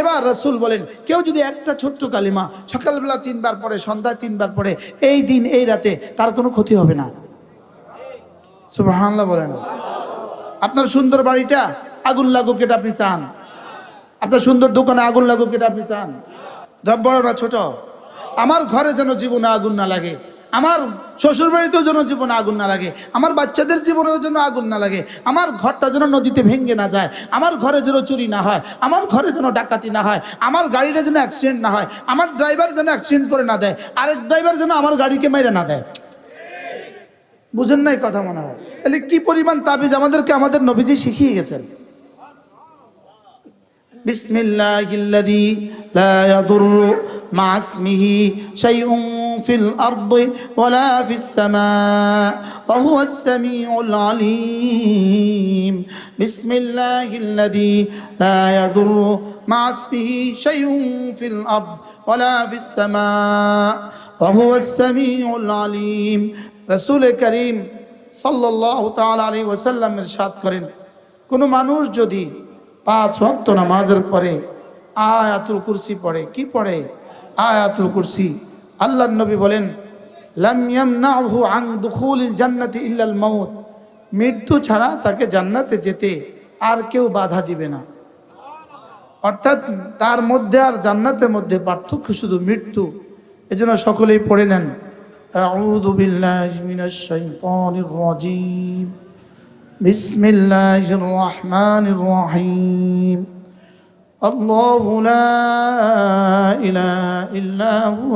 এবার রসুল বলেন, কেউ যদি একটা ছোট্ট কালিমা সকালবেলা তিনবার পড়ে, সন্ধ্যায় তিনবার পড়ে, এই দিন, এই রাতে তার কোনো ক্ষতি হবে না। সুবহানাল্লাহ বলেন। আপনার সুন্দর বাড়িটা আগুন লাগুক এটা আপনি চান। আপনার সুন্দর দোকানে আগুন লাগুক এটা আপনি চান। বড় না, ছোট। আমার ঘরে যেন জীবনে আগুন না লাগে আমার শ্বশুর বাড়িতেও যেন জীবনে আগুন না লাগে, আমার বাচ্চাদের জীবনেও যেন আগুন না লাগে, আমার ঘরটা যেন নদীতে ভেঙে না যায়, আমার ঘরে যেন চুরি না হয়, আমার ঘরে যেন ডাকাতি না হয়, আমার গাড়িটা যেন অ্যাক্সিডেন্ট না হয়, আমার ড্রাইভার যেন অ্যাক্সিডেন্ট করে না দেয়, আরেক ড্রাইভার যেন আমার গাড়িকে মেরে না দেয়। বুঝেন নাই কথা মনে হয়। তাহলে কি পরিমাণ তাবিজ আমাদেরকে আমাদের নবীজি শিখিয়ে গেছেন? বিসমিল্লাহিল্লাযী লা ইয়াদুররু মা ইসমিহি শাইউন في الأرض ولا في السماء وهو السميع العليم بسم الله الذي لا يضر مع اسمه شيء في الأرض ولا في السماء وهو السميع العليم رسول كريم صلى الله تعالى عليه وسلم ارشاد করেন কোনো মানুষ যদি পাঁচ ভক্ত নামাজের পরে আয়াতুল কুরসি পড়ে কি পড়ে আয়াতুল কুরসি আল্লাহ নবী বলেন লাম ইয়ামনাহু আন দুখুলিল জান্নাতি ইল্লাল মাউত মৃত্যু ছাড়া তাকে জান্নাতে যেতে আর কেউ বাধা দিবে না অর্থাৎ তার মধ্যে আর জান্নাতের মধ্যে পার্থক্য শুধু মৃত্যু এজন্য সকলেই পড়ে নেন আউযু বিল্লাহি মিনাশ শাইতানির রাজীম بسم الله الرحمن الرحيم الله لا إله إلا هو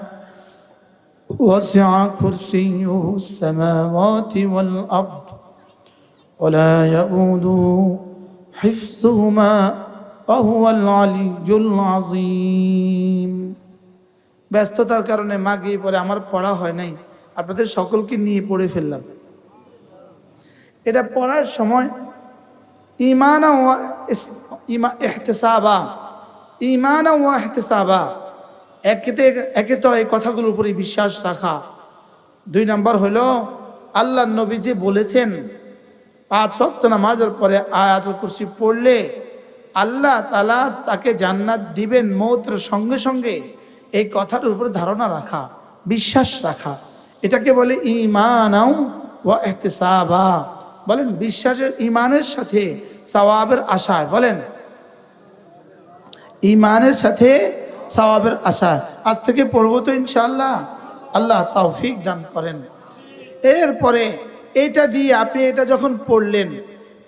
وسع كرسيه السماوات والأرض ولا يؤوده حفظهما وهو العلي العظيم ব্যস্ততার কারণে মা গিয়ে পরে আমার পড়া হয় নাই আপনাদের সকলকে নিয়ে পড়ে ফেললাম এটা পড়ার সময় ইমানা ওয়া ইস- ইমা এহতেসাবা ইমানা ওয়া এহতেসাবা একেতে একে তো এই কথাগুলোর উপরে বিশ্বাস রাখা। দুই নাম্বার হলো, আল্লাহ নবী যে বলেছেন, পাঁচ ওয়াক্ত নামাজের পরে আয়াতুল কুরসি পড়লে আল্লাহ তালা তাকে জান্নাত দিবেন মৌতের সঙ্গে সঙ্গে। এই কথার উপরে ধারণা রাখা, বিশ্বাস রাখা। এটাকে বলে ইমানাও ওয়া এহতেসাবা। বলেন, বিশ্বাসের ইমানের সাথে সওয়াবের আশায়, বলেন। ইমানের সাথে সওয়াবের আশা। আজ থেকে পড়ব তো ইনশাআল্লাহ। আল্লাহ তৌফিক দান করেন। এরপরে এটা দিয়ে আপনি এটা যখন পড়লেন,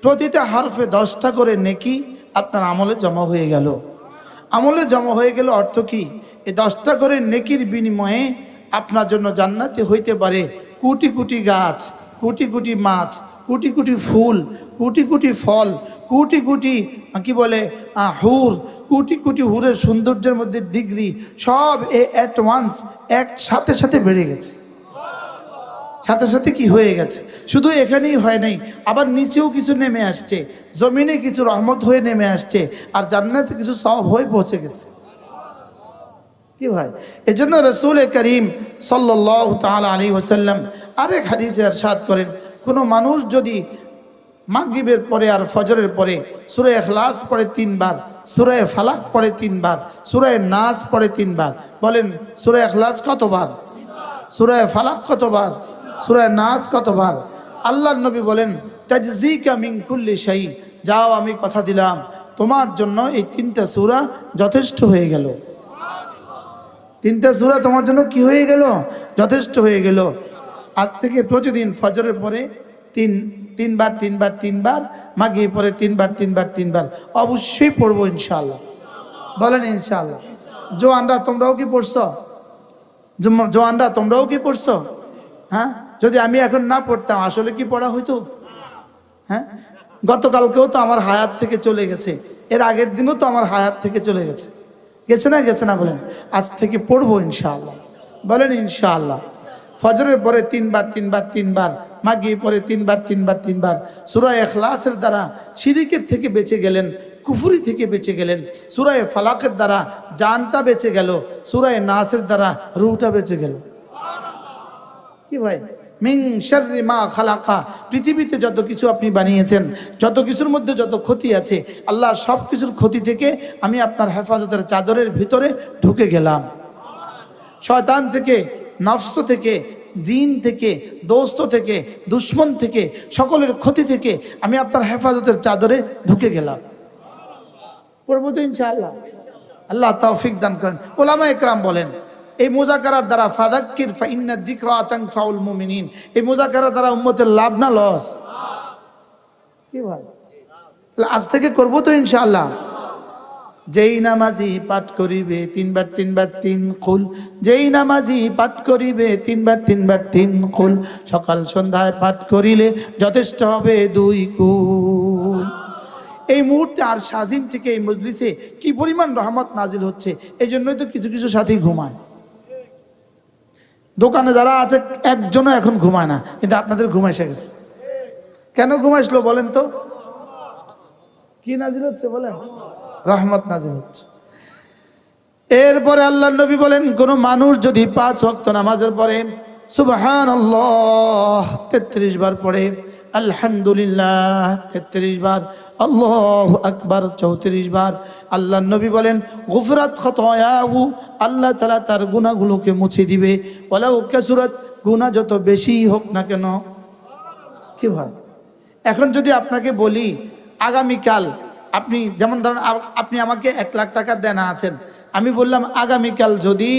প্রতিটা হারফে দশটা করে নেকি আপনার আমলে জমা হয়ে গেল। আমলে জমা হয়ে গেল অর্থ কি? এই দশটা করে নেকির বিনিময়ে আপনার জন্য জান্নাতে হইতে পারে কোটি কোটি গাছ, কোটি কোটি মাছ, কোটি কোটি ফুল, কোটি কোটি ফল, কোটি কোটি কি বলে হুর কোটি কোটি হুরের সৌন্দর্যের মধ্যে ডিগ্রি সব এ অ্যাট ওয়ান্স এক সাথে সাথে বেড়ে গেছে। সাথে সাথে কি হয়ে গেছে? শুধু এখানেই হয় নাই, আবার নিচেও কিছু নেমে আসছে, জমিনে কিছু রহমত হয়ে নেমে আসছে, আর জান্নাতে কিছু সব হয়ে পৌঁছে গেছে। কি ভাই? এই জন্য রসুল করিম সাল্লাহ তাল আলী ওসাল্লাম আরেক হাদিসে আরশাদ করেন, কোনো মানুষ যদি মাগরিবের পরে আর ফজরের পরে সুরে এখলাস পড়ে তিনবার সুরে ফালাক পড়ে তিনবার সুরে নাচ পড়ে তিনবার। বলেন সুরে এখলাস কতবার? সুরে ফালাক কতবার? সুরে নাচ কতবার? আল্লাহ নবী বলেন তাজিকা মিন কুল্লি শাহী যাও, আমি কথা দিলাম, তোমার জন্য এই তিনটা সুরা যথেষ্ট হয়ে গেল। তিনটা সুরা তোমার জন্য কি হয়ে গেল? যথেষ্ট হয়ে গেল। আজ থেকে প্রতিদিন ফজরের পরে তিন, তিনবার তিনবার তিনবার মাগিয়ে পরে তিনবার তিনবার তিনবার। অবশ্যই পড়ব ইনশাল্লাহ বলেন ইনশাল্লাহ জোয়ানরা, তোমরাও কি পড়ছো? জোয়ানরা, তোমরাও কি পড়ছো? হ্যাঁ? যদি আমি এখন না পড়তাম, আসলে কি পড়া হইতো? হ্যাঁ? গতকালকেও তো আমার হায়াত থেকে চলে গেছে। এর আগের দিনও তো আমার হায়াত থেকে চলে গেছে। গেছে না গেছে না বলেন? আজ থেকে পড়ব ইনশাআল্লাহ। বলেন ইনশাআল্লাহ। ফজরের পরে তিনবার তিনবার তিনবার মাগি পরে তিনবার তিনবার তিনবার। সুরায় এখলাসের দ্বারা শিরিকের থেকে বেঁচে গেলেন, কুফুরি থেকে বেঁচে গেলেন। সুরায় ফালাকের দ্বারা জানটা বেঁচে গেল সুরায় নাসের দ্বারা রুটা বেঁচে গেল। কি ভাই? মিং শাররি মা খালাকা। পৃথিবীতে যত কিছু আপনি বানিয়েছেন, যত কিছুর মধ্যে যত ক্ষতি আছে, আল্লাহ সব কিছুর ক্ষতি থেকে আমি আপনার হেফাজতের চাদরের ভিতরে ঢুকে গেলাম। শয়তান থেকে, নফস থেকে জিন থেকে দোস্ত থেকে দুশ্মন থেকে সকলের ক্ষতি থেকে আমি আপনার হেফাজতের চাদরে ঢুকে গেলাম। পড়ব তো ইনশাআল্লাহ। আল্লাহ তৌফিক দান করেন। ওলামা একরাম বলেন এই মোজাকারার দ্বারা ফাদাক্কির ফাইন্না দিকরা আতাং ফাউল মুমিনিন। এই মোজাকারার দ্বারা উম্মতের লাভ না লস? কি ভাই? আজ থেকে করব তো ইনশাআল্লাহ। যেই নামাজি পাঠ করিবে তিনবার তিনবার, তিন কুল যেই নামাজি পাঠ করিবে তিনবার তিনবার, তিন কুল সকাল সন্ধ্যায় পাঠ করিলে যথেষ্ট হবে দুই কুল এই মুহূর্তে আর সাজিন থেকে এই মজলিসে কি পরিমাণ রহমত নাজিল হচ্ছে এই জন্যই তো কিছু কিছু সাথী ঘুমায়। দোকানে যারা আছে, একজনও এখন ঘুমায় না, কিন্তু আপনাদের ঘুম এসে গেছে। কেন ঘুমাইছিল বলেন তো? কি নাজিল হচ্ছে বলেন? রহমত নাজিল হচ্ছে। এরপরে আল্লাহ নবী বলেন, কোন মানুষ যদি পাঁচ ওয়াক্ত নামাজের পরে সুবহান আল্লাহ তেত্রিশ বার পড়ে, আলহামদুলিল্লাহ তেত্রিশ বার, আল্লাহ আকবার চৌত্রিশ বার, আল্লাহ নবী বলেন, গুফরাত খতয়াহু, আল্লাহ তালা তার গুণাগুলোকে মুছে দিবে। ওলাউ কেসুরত গুণা যত বেশি হোক না কেন। কি ভাই? এখন যদি আপনাকে বলি, আগামীকাল আপনি যেমন ধরেন আপনি আমাকে এক লাখ টাকা দেনা আছেন। আমি বললাম, আগামীকাল যদি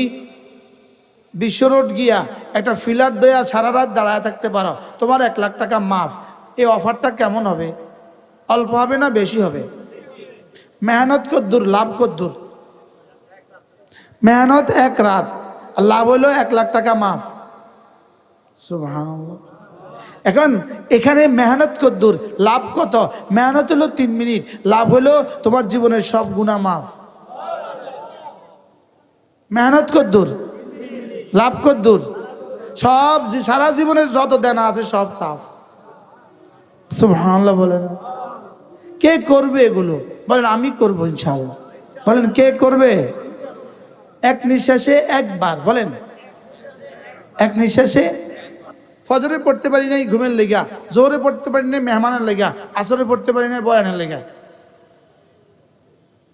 বিশ্ব রোড গিয়া একটা ফিলার দেয়া সারা রাত দাঁড়ায় থাকতে পারো, তোমার এক লাখ টাকা মাফ। এই অফারটা কেমন হবে? অল্প হবে না বেশি হবে? মেহনত কদ্দুর, লাভ কদ্দুর। মেহনত এক রাত লাভ হলো এক লাখ টাকা মাফ। সুবহানাল্লাহ। এখন এখানে মেহনত কদ্দুর, লাভ কত? মেহনত হলো তিন মিনিট, লাভ হলো তোমার জীবনের সব গুণা মাফ। মেহনত কদ্দুর, লাভ কদ্দুর, সব সারা জীবনের যত দেনা আছে সব সাফ। সুবহানাল্লাহ বলেন। কে করবে এগুলো? বলেন, আমি করব ইনশাআল্লাহ। বলেন, কে করবে? এক নিঃশ্বাসে একবার, বলেন। এক নিঃশ্বাসে ফজরে পড়তে পারি নাই ঘুমের লেগা জোরে পড়তে পারি নাই মেহমানের লেগা, আসরে পড়তে পারি নাই বয়ানের লেগা।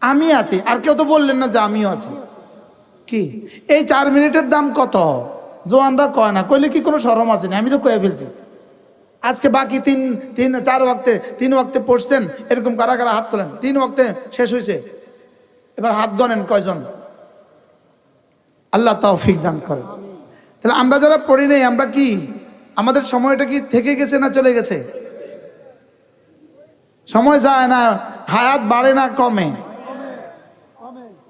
আমি আছি, আর কেউ তো বললেন না যে আমিও আছি। কি? এই চার মিনিটের দাম কত? জোয়ানরা কয় না, কইলে কি কোনো সরম আছে না? আমি তো কয়ে ফেলছি। আজকে বাকি তিন তিন, চার ওয়াক্তে, তিন ওয়াক্তে পড়ছেন, এরকম কারা কারা হাত তোলেন? তিন ওয়াক্তে শেষ হয়েছে এবার হাত গনেন কয়জন? আল্লাহ তৌফিক দান করেন। তাহলে আমরা যারা পড়ি নেই, আমরা কি? আমাদের সময়টা কি থেকে গেছে না চলে গেছে? সময় যায় না, হায়াত বাড়ে না, কমে।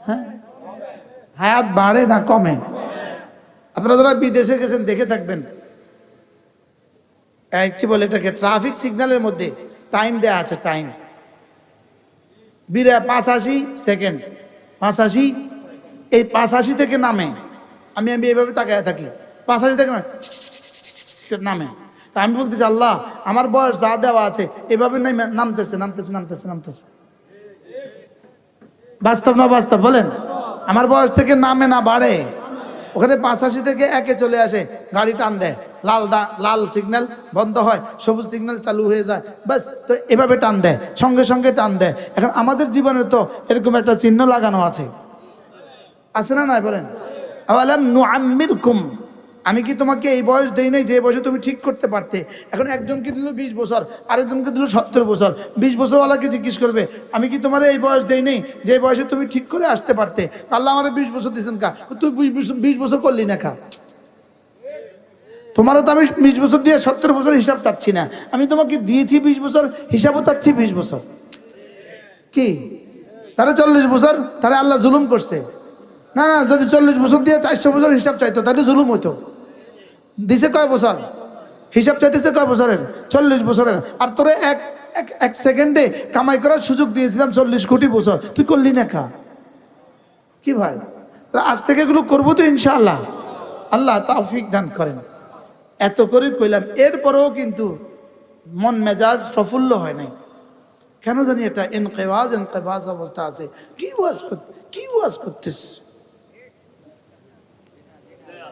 হ্যাঁ? হায়াত বাড়ে না, কমে। আপনারা যারা বিদেশে গেছেন, দেখে থাকবেন। কি বলে এটাকে? ট্রাফিক সিগন্যালের মধ্যে টাইম দেয়া আছে টাইম বিরা পাঁচাশি সেকেন্ড পাঁচাশি এই পাঁচাশি থেকে নামে। আমি আমি এইভাবে তাকায় থাকি। পাঁচাশি থেকে নামে। নামে। তা আমি বলতেছি, আল্লাহ, আমার বয়স যা দেওয়া আছে, এভাবে নামে- নামতেছে নামতেছে নামতেছে নামতেছে। বাস্তব না বাস্তব, বলেন? আমার বয়স থেকে নামে না বাড়ে। ওখানে পাঁচাশি থেকে একে চলে আসে, গাড়ি টান দেয়। লাল দা, লাল সিগন্যাল বন্ধ হয়, সবুজ সিগন্যাল চালু হয়ে যায়, ব্যাস, তো এভাবে টান দেয়, সঙ্গে সঙ্গে টান দেয়। এখন আমাদের জীবনে তো এরকম একটা চিহ্ন লাগানো আছে। আছে না নাই, বলেন? আলাম নুআম্মির কুম আমি কি তোমাকে এই বয়স দেই নাই যে বয়সে তুমি ঠিক করতে পারতে? এখন একজনকে দিল বিশ বছর, আরেকজনকে দিল সত্তর বছর। বিশ বছরওয়ালাকে জিজ্ঞেস করবে, আমি কি তোমার এই বয়স দেই নেই যে বয়সে তুমি ঠিক করে আসতে পারতে? আল্লাহ আমার বিশ বছর দিয়েছেন কা? তুই বিশ বছর করলি না খা তোমারও তো আমি বিশ বছর দিয়ে সত্তর বছর হিসাব চাচ্ছি না। আমি তোমাকে দিয়েছি বিশ বছর, হিসাবও চাচ্ছি বিশ বছর। কি? তারা চল্লিশ বছর, তারা আল্লাহ জুলুম করছে। না না, যদি চল্লিশ বছর দিয়ে চারশো বছর হিসাব চাইতো, তাহলে জুলুম হইতো। দিছে কয় বছর? হিসাব চাইতেছে কয় বছরের? চল্লিশ বছরের। আর তোরে এক, এক- এক সেকেন্ডে কামাই করার সুযোগ দিয়েছিলাম চল্লিশ কোটি বছর। তুই করলি না খা কি ভাই? আজ থেকে এগুলো করব তো ইনশাআল্লাহ। আল্লাহ তাওফিক দান করেন। এত করে কইলাম। এরপরেও কিন্তু মন মেজাজ প্রফুল্ল হয় নাই। কেন জানি এটা এনকেবাজ এনকেবাজ অবস্থা আছে। কি ওয়াজ করতে কি ওয়াজ করতেছ?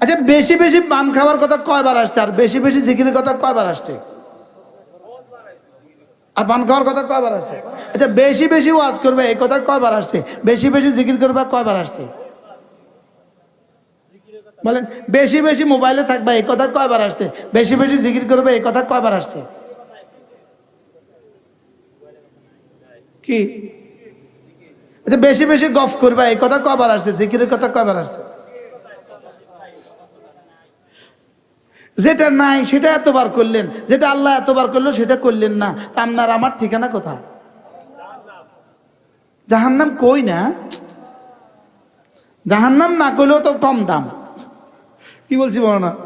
আচ্ছা বেশি বেশি পান খাওয়ার কথা কয়বার আসছে? আর বেশি বেশি জিকিরের কথা কয়বার আসছে? আর পান খাওয়ার কথা কয়বার আসছে? আচ্ছা বেশি বেশি ওয়াজ করবে, এই কথা কয়বার আসছে? বেশি বেশি জিকির করবে, কয়বার আসছে? বলেন, বেশি বেশি মোবাইলে থাকবে, এই কথা কয়বার আসছে? বেশি বেশি জিকির করবে, এই কথা কয়বার আসছে? কি? আচ্ছা বেশি বেশি গফ করবে, এই কথা কয়বার আসছে? জিকিরের কথা কয়বার আসছে? যেটা নাই সেটা এতবার করলেন, যেটা আল্লাহ এতবার করল সেটা করলেন না আপনার আমার ঠিকানা কোথায়? জাহান্নাম কই না? জাহান্নাম না করলেও তো কম দাম। কি বলছি বলো না?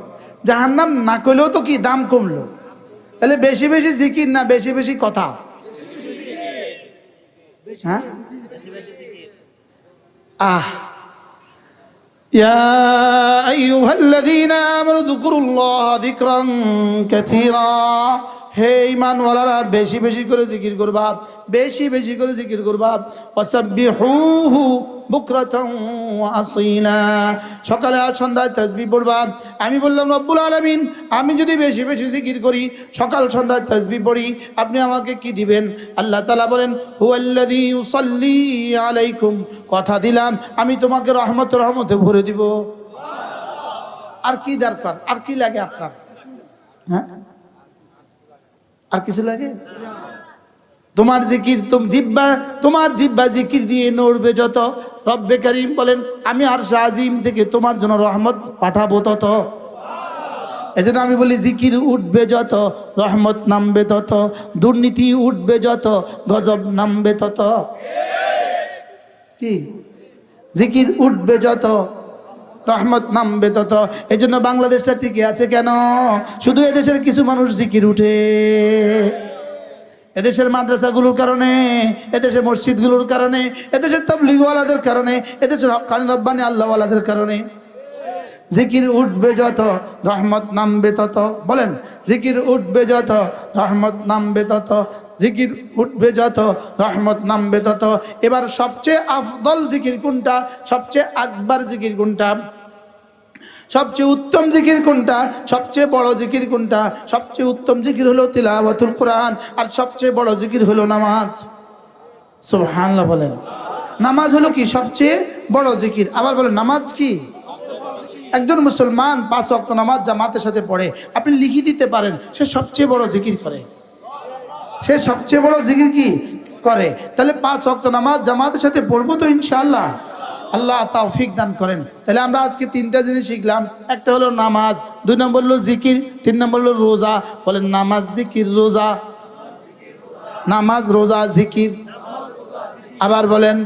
জাহান্নাম না করলেও তো কি দাম কমলো? তাহলে বেশি বেশি জিকির না বেশি বেশি কথা? হ্যাঁ? আহ يا أيها الذين آمنوا اذكروا الله ذكرا كثيرا হে ইমানওয়ালারা বেশি বেশি করে জিকির করবা, বেশি বেশি করে জিকির করবা। বুকরাতান ওয়া আসীলা সকালে আর সন্ধ্যায় তাসবিহ পড়বা। আমি বললাম, রব্বুল আলামিন, আমি যদি বেশি বেশি জিকির করি, সকাল সন্ধ্যায় তাসবিহ পড়ি, আপনি আমাকে কি দিবেন? আল্লাহ তালা বলেন, হুয়াল্লাযী ইউসাল্লি আলাইকুম। কথা দিলাম, আমি তোমাকে রহমত, রহমতে ভরে দিব। আর কি দরকার? আর কি লাগে আপনার? হ্যাঁ? আর কিছু লাগে? তোমার জিকির জিব্বা, তোমার জিব্বা জিকির দিয়ে নড়বে যত। রব্বে করিম বলেন, আমি আর শাহিম থেকে তোমার জন্য রহমত পাঠাবো তত। এজন্য আমি বলি, জিকির উঠবে যত, রহমত নামবে তত, দুর্নীতি উঠবে যত, গজব নামবে তত। কি? জিকির উঠবে যত রহমত নামবে তত। এই জন্য বাংলাদেশটা টিকে আছে কেন? শুধু এদেশের কিছু মানুষ জিকির উঠে। এদেশের মাদ্রাসাগুলোর কারণে, এদেশের মসজিদগুলোর কারণে, এদেশের তবলিগওয়ালাদের কারণে, এদেশের হকানি রব্বানি আল্লাহওয়ালাদের কারণে। জিকির উঠবে যত, রহমত নামবে তত। বলেন, জিকির উঠবে যত, রহমত নামবে তত। জিকির উঠবে যত, রহমত নামবে তত। এবার সবচেয়ে আফদল জিকির কোনটা? সবচেয়ে আকবার জিকির কোনটা? সবচেয়ে উত্তম জিকির কোনটা? সবচেয়ে বড় জিকির কোনটা? সবচেয়ে উত্তম জিকির হলো তিলাওয়াতুল কোরআন, আর সবচেয়ে বড় জিকির হলো নামাজ। সুবহানাল্লাহ বলেন। নামাজ হলো কি? সবচেয়ে বড় জিকির। আবার বলেন, নামাজ কি? একজন মুসলমান পাঁচ ওয়াক্ত নামাজ জামাতের সাথে পড়ে, আপনি লিখে দিতে পারেন, সে সবচেয়ে বড় জিকির করে। সে সবচেয়ে বড় জিকির কি? করে। তাহলে পাঁচ ওয়াক্ত নামাজ, জামাতের সাথে পড়ব তো ইনশাআল্লাহ। আল্লাহ তাওফিক দান করেন। তাহলে আমরা আজকে তিনটা জিনিস শিখলাম। একটা হলো নামাজ, দুই নম্বর হলো জিকির, তিন নম্বর হলো রোজা। বলেন, নামাজ, জিকির, রোজা। নামাজ, রোজা, জিকির। আবার বলেন,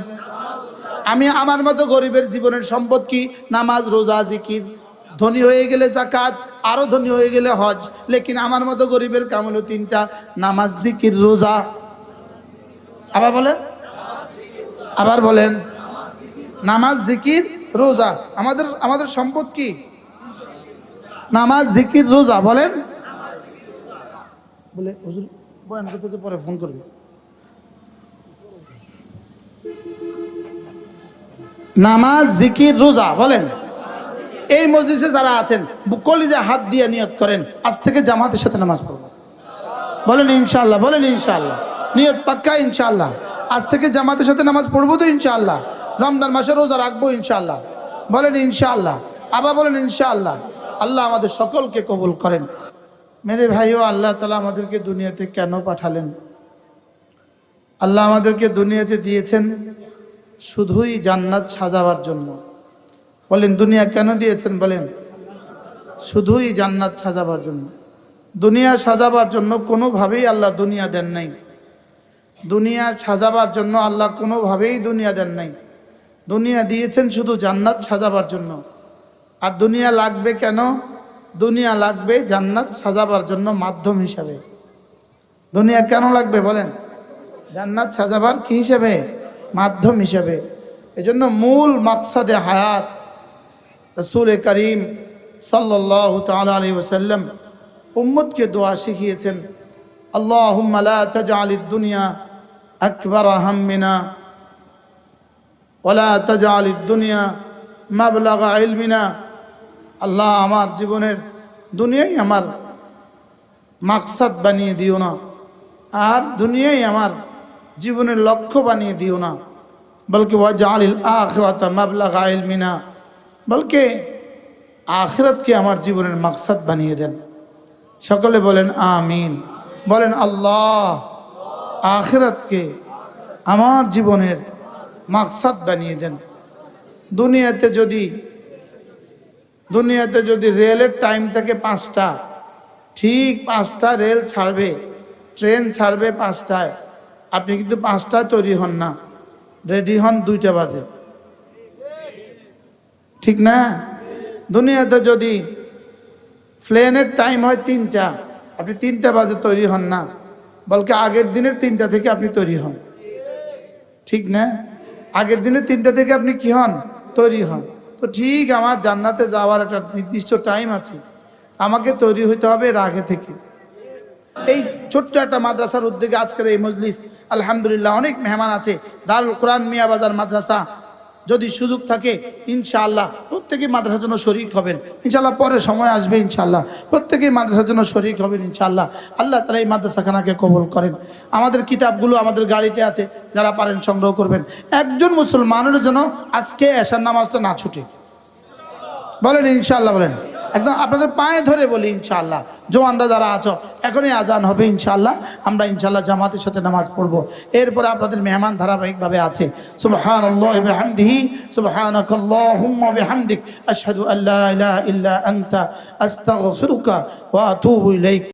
আমি আমার মতো গরিবের জীবনের সম্পদ কি? নামাজ, রোজা, জিকির। ধনী হয়ে গেলে জাকাত আরও ধনী হয়ে গেলে হজ, লেকিন আমার মতো গরিবের কাম হলো তিনটা, নামাজ, জিকির, রোজা। আবার বলেন? আবার বলেন, নামাজ, জিকির, রোজা। আমাদের আমাদের সম্পদ কি? নামাজ, জিকির, রোজা। বলেন? বলে, হুজুর, বয়ান করতেছে পরে ফোন করবে। নামাজ, জিকির, রোজা। বলেন? এই মসজিদে যারা আছেন, কলিজা হাত দিয়ে নিয়ত করেন, আজ থেকে জামাতের সাথে নামাজ পড়ব। বলেন ইনশাল্লাহ বলেন ইনশাল্লাহ নিয়ত পাক্কা ইনশাল্লাহ আজ থেকে জামাতের সাথে নামাজ পড়ব তো ইনশাল্লাহ রমজান মাসে রোজা রাখব ইনশাল্লাহ বলেন ইনশাআল্লাহ। আবার বলেন ইনশাআল্লাহ। আল্লাহ আমাদের সকলকে কবুল করেন। মেরে ভাইও, আল্লাহ তালা আমাদেরকে দুনিয়াতে কেন পাঠালেন? আল্লাহ আমাদেরকে দুনিয়াতে দিয়েছেন শুধুই জান্নাত সাজাবার জন্য। বলেন, দুনিয়া কেন দিয়েছেন বলেন? শুধুই জান্নাত সাজাবার জন্য। দুনিয়া সাজাবার জন্য কোনোভাবেই আল্লাহ দুনিয়া দেন নাই। দুনিয়া সাজাবার জন্য আল্লাহ কোনোভাবেই দুনিয়া দেন নাই। দুনিয়া দিয়েছেন শুধু জান্নাত সাজাবার জন্য। আর দুনিয়া লাগবে কেন? দুনিয়া লাগবে জান্নাত সাজাবার জন্য মাধ্যম হিসাবে। দুনিয়া কেন লাগবে বলেন? জান্নাত সাজাবার কি হিসেবে? মাধ্যম হিসেবে। এজন্য মূল মাকসাদে হায়াত রসুল করিম সাল্লাহ তাল আলী ওসাল্লাম উম্মদকে দোয়া শিখিয়েছেন আল্লাহ দুনিয়া আকবর আহমিনা ওলা তাজাল দুনিয়া মাবলাগা ইলমিনা। আল্লাহ আমার জীবনের দুনিয়াই আমার মাকসাদ বানিয়ে দিও না, আর দুনিয়াই আমার জীবনের লক্ষ্য বানিয়ে দিও না, বলকে ওয়াজালিল আখরাত মাবলাগা ইলমিনা। বলকে আখরাতকে আমার জীবনের মাকসাদ বানিয়ে দেন। সকলে বলেন, আমিন। বলেন, আল্লাহ আখরাতকে আমার জীবনের মাকসাদ বানিয়ে দেন। দুনিয়াতে যদি দুনিয়াতে যদি রেলের টাইম থাকে পাঁচটা, ঠিক পাঁচটা রেল ছাড়বে, ট্রেন ছাড়বে পাঁচটায়, আপনি কিন্তু পাঁচটায় তৈরি হন না। রেডি হন দুইটা বাজে। ঠিক না? দুনিয়াতে যদি প্লেনের টাইম হয় তিনটা, আপনি তিনটা বাজে তৈরি হন না, বলকে আগের দিনের তিনটা থেকে আপনি তৈরি হন। ঠিক না? আগের দিনের তিনটা থেকে আপনি কি হন? তৈরি হন। তো ঠিক আমার জান্নাতে যাওয়ার একটা নির্দিষ্ট টাইম আছে। আমাকে তৈরি হইতে হবে এর আগে থেকে। এই ছোট্ট একটা মাদ্রাসার উদ্যোগে আজকের এই মজলিস, আলহামদুলিল্লাহ, অনেক মেহমান আছে। দারুল কোরআন মিয়া বাজার মাদ্রাসা যদি সুযোগ থাকে, ইনশাআল্লাহ প্রত্যেকেই মাদ্রাসার জন্য শরিক হবেন। ইনশাআল্লাহ পরে সময় আসবে, ইনশাআল্লাহ। প্রত্যেকেই মাদ্রাসার জন্য শরিক হবেন, ইনশাআল্লাহ। আল্লাহ তারা এই মাদ্রাসাখানাকে কবল করেন। আমাদের কিতাবগুলো আমাদের গাড়িতে আছে, যারা পারেন সংগ্রহ করবেন। একজন মুসলমানের জন্য আজকে এশার নামাজটা না ছুটে। বলেন, ইনশাআল্লাহ বলেন। একদম আপনাদের পায়ে ধরে বলি ইনশাআল্লাহ। জোয়ানরা যারা আছো, এখনই আজান হবে ইনশাআল্লাহ। আমরা ইনশাআল্লাহ জামাতের সাথে নামাজ পড়ব। এরপরে আপনাদের মেহমান ধারাবাহিকভাবে আছে। সুবহানাল্লাহ বিহামদিহি, সুবহানাকাল্লাহুম্মা বিহামদিক। আশহাদু আল্লা ইলাহা ইল্লা আনতা, আস্তাগফিরুকা ওয়া আতুবু ইলাইক।